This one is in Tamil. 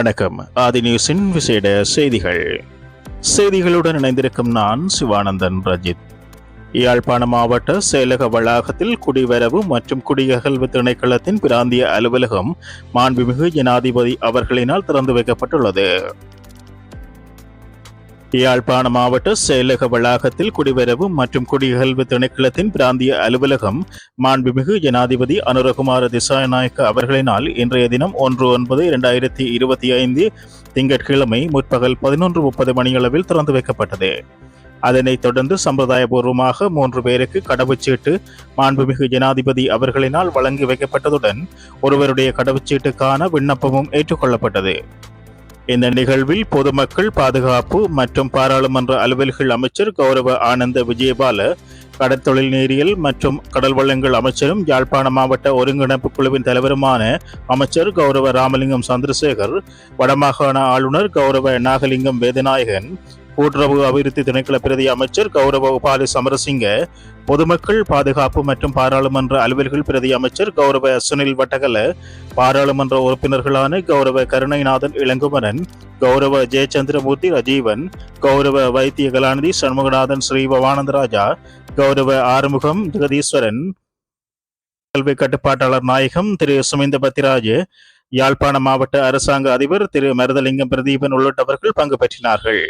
வணக்கம். ஆதி நியூஸின் விசேட செய்திகள். செய்திகளுடன் இணைந்திருக்கும் நான் சிவானந்தன் ரஜித். யாழ்ப்பாண மாவட்ட செயலக வளாகத்தில் குடிவரவு மற்றும் குடியகல்வு திணைக்களத்தின் பிராந்திய அலுவலகம் மாண்புமிகு ஜனாதிபதி அவர்களினால் திறந்து வைக்கப்பட்டுள்ளது. யாழ்ப்பாண மாவட்ட செயலக வளாகத்தில் குடிவரவு மற்றும் குடியகல்வு திணைக்களத்தின் பிராந்திய அலுவலகம் மாண்புமிகு ஜனாதிபதி அனுரகுமார திசாநாயக்க அவர்களினால் இன்றைய தினம் ஒன்று ஒன்பது இரண்டாயிரத்தி இருபத்தி ஐந்து திங்கட்கிழமை முற்பகல் பதினொன்று முப்பது மணியளவில் திறந்து வைக்கப்பட்டது. அதனைத் தொடர்ந்து சம்பிரதாயபூர்வமாக மூன்று பேருக்கு கடவுச்சீட்டு மாண்புமிகு ஜனாதிபதி அவர்களினால் வழங்கி வைக்கப்பட்டதுடன் ஒருவருடைய கடவுச்சீட்டுக்கான விண்ணப்பமும் ஏற்றுக்கொள்ளப்பட்டது. இந்த நிகழ்வில் பொதுமக்கள் பாதுகாப்பு மற்றும் பாராளுமன்ற அலுவல்கள் அமைச்சர் கௌரவ ஆனந்த விஜயபால கடற்தொழில் நீரியல் மற்றும் கடல் வளங்கள் அமைச்சரும் யாழ்ப்பாண மாவட்ட ஒருங்கிணைப்பு குழுவின் தலைவருமான அமைச்சர் கௌரவ ராமலிங்கம் சந்திரசேகர் வடமாகாண ஆளுநர் கௌரவ நாகலிங்கம் வேதநாயகன் கூட்டுறவு அபிவிருத்தி திணைக்கள பிரதி அமைச்சர் கௌரவ உபாலி சமரசிங்க பொதுமக்கள் பாதுகாப்பு மற்றும் பாராளுமன்ற அலுவல்கள் பிரதி அமைச்சர் கௌரவ சுனில் வட்டகல பாராளுமன்ற உறுப்பினர்களான கௌரவ கருணைநாதன் இளங்குமரன் கௌரவ ஜெயச்சந்திரமூர்த்தி ரஜீவன் கௌரவ வைத்திய கலாநிதி சண்முகநாதன் ஸ்ரீபவானந்தராஜா கௌரவ ஆறுமுகம் ஜெகதீஸ்வரன் கல்வி கட்டுப்பாட்டாளர் நாயகம் திரு சுமிந்த பத்திராஜ் யாழ்ப்பாண மாவட்ட அரசாங்க அதிபர் திரு மருதலிங்கம் பிரதீபன் உள்ளிட்டவர்கள் பங்கு பெற்றினார்கள்.